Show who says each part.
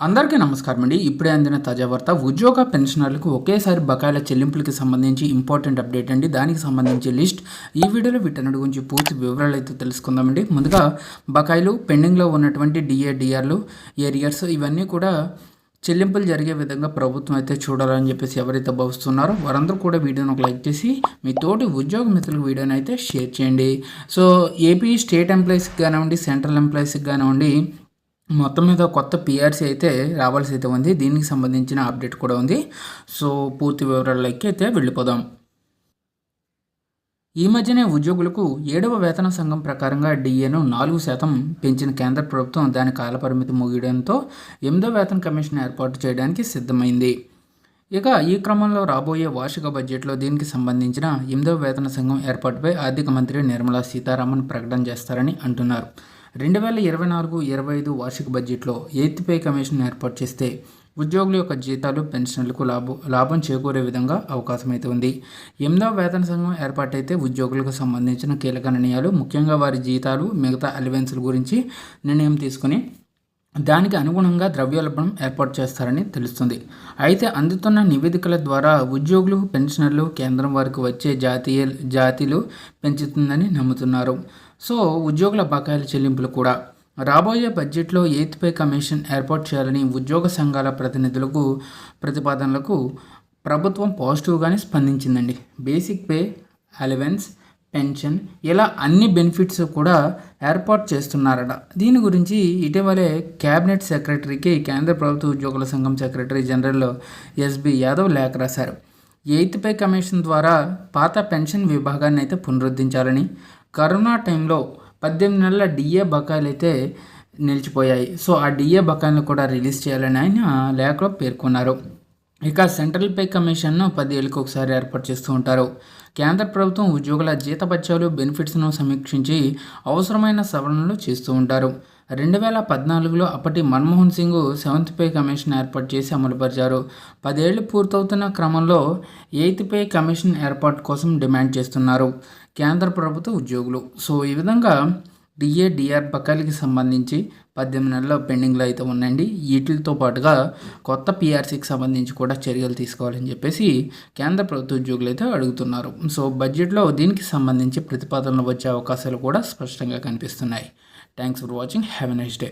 Speaker 1: అందరికీ నమస్కారం అండి. ఇప్పుడే అందిన తాజా వార్త ఉద్యోగ పెన్షనర్లకు ఒకేసారి బకాయిల చెల్లింపులకి సంబంధించి ఇంపార్టెంట్ అప్డేట్ అండి. దానికి సంబంధించి లిస్ట్. ఈ వీడియోలో వీటన్నిటి గురించి పూర్తి వివరాలు అయితే తెలుసుకుందామండి ముందుగా బకాయిలు పెండింగ్లో ఉన్నటువంటి డిఏ డిఆర్లు ఏరియర్స్ ఇవన్నీ కూడా చెల్లింపులు జరిగే విధంగా ప్రభుత్వం అయితే చూడాలని చెప్పేసి ఎవరైతే భావిస్తున్నారో వారందరూ కూడా వీడియోని ఒక లైక్ చేసి మీ తోటి ఉద్యోగ మిత్రులకు వీడియోని అయితే షేర్ చేయండి. సో ఏపీ స్టేట్ ఎంప్లాయీస్కి కానివ్వండి సెంట్రల్ ఎంప్లాయీస్కి కానివ్వండి మొత్తం మీద కొత్త పిఆర్సీ అయితే రావాల్సి అయితే ఉంది. దీనికి సంబంధించిన అప్డేట్ కూడా ఉంది. సో పూర్తి వివరాలకి అయితే వెళ్ళిపోదాం. ఈ మధ్యనే ఉద్యోగులకు ఏడవ వేతన సంఘం ప్రకారంగా డిఏను నాలుగు శాతం పెంచిన కేంద్ర ప్రభుత్వం దాని కాలపరిమితి ముగియడంతో ఎనిమిదో వేతన కమిషన్ ఏర్పాటు చేయడానికి సిద్ధమైంది. ఇక ఈ క్రమంలో రాబోయే వార్షిక బడ్జెట్లో దీనికి సంబంధించిన ఎనిమిదవ వేతన సంఘం ఏర్పాటుపై ఆర్థిక మంత్రి నిర్మలా సీతారామన్ ప్రకటన చేస్తారని అంటున్నారు. రెండు వేల ఇరవై నాలుగు ఇరవై ఐదు వార్షిక బడ్జెట్లో ఎయిత్ పే కమిషన్ ఏర్పాటు చేస్తే ఉద్యోగుల యొక్క జీతాలు పెన్షన్లకు లాభం లాభం చేకూరే విధంగా అవకాశం అయితే ఉంది. ఎనిమిదవ వేతన సంఘం ఏర్పాటైతే ఉద్యోగులకు సంబంధించిన కీలక నిర్ణయాలు ముఖ్యంగా వారి జీతాలు మిగతా అలివెన్స్ల గురించి నిర్ణయం తీసుకుని దానికి అనుగుణంగా ద్రవ్యోల్బణం ఏర్పాటు చేస్తారని తెలుస్తుంది. అయితే అందుతున్న నివేదికల ద్వారా ఉద్యోగులు పెన్షనర్లు కేంద్రం వారికి వచ్చే జాతీయ జాతీయులు పెంచుతుందని నమ్ముతున్నారు. సో ఉద్యోగుల బకాయిల చెల్లింపులు కూడా. రాబోయే బడ్జెట్లో ఎయిత్ పే కమిషన్ ఏర్పాటు చేయాలని ఉద్యోగ సంఘాల ప్రతినిధులకు ప్రతిపాదనలకు ప్రభుత్వం పాజిటివ్గానే స్పందించిందండి. బేసిక్ పే అలవెన్స్ పెన్షన్ ఇలా అన్ని బెనిఫిట్స్ కూడా ఏర్పాటు చేస్తున్నారట. దీని గురించి ఇటీవలే క్యాబినెట్ సెక్రటరీకి కేంద్ర ప్రభుత్వ ఉద్యోగుల సంఘం సెక్రటరీ జనరల్ ఎస్బి యాదవ్ లేఖ రాశారు. ఎయిత్ పే కమిషన్ ద్వారా పాత పెన్షన్ విభాగాన్ని అయితే పునరుద్ధరించాలని కరోనా టైంలో పద్దెనిమిది నెలల డిఏ బకాయిలు అయితే నిలిచిపోయాయి. సో ఆ డిఏ బకాయిలను కూడా రిలీజ్ చేయాలని ఆయన లేఖలో పేర్కొన్నారు. ఇక సెంట్రల్ పే కమిషన్ను పదేళ్ళకు ఒకసారి ఏర్పాటు చేస్తూ ఉంటారు. కేంద్ర ప్రభుత్వం ఉద్యోగుల జీతపత్యాలు బెనిఫిట్స్ను సమీక్షించి అవసరమైన సవరణలు చేస్తూ ఉంటారు. రెండు వేల పద్నాలుగులో అప్పటి Manmohan Singh seventh pay commission ఏర్పాటు చేసి అమలుపరిచారు. పదేళ్ళు పూర్తవుతున్న క్రమంలో ఎయిత్ పే కమిషన్ ఏర్పాటు కోసం డిమాండ్ చేస్తున్నారు కేంద్ర ప్రభుత్వ ఉద్యోగులు. సో ఈ విధంగా డిఏ డిఆర్ బకాయిలకి సంబంధించి పద్దెనిమిది నెలల పెండింగ్లో అయితే ఉన్నాయండి. వీటితో పాటుగా కొత్త పిఆర్సీకి సంబంధించి కూడా చర్యలు తీసుకోవాలని చెప్పేసి కేంద్ర ప్రభుత్వ ఉద్యోగులు అయితే అడుగుతున్నారు. సో బడ్జెట్లో దీనికి సంబంధించి ప్రతిపాదనలు వచ్చే అవకాశాలు కూడా స్పష్టంగా కనిపిస్తున్నాయి. Thanks for watching. Have a nice day.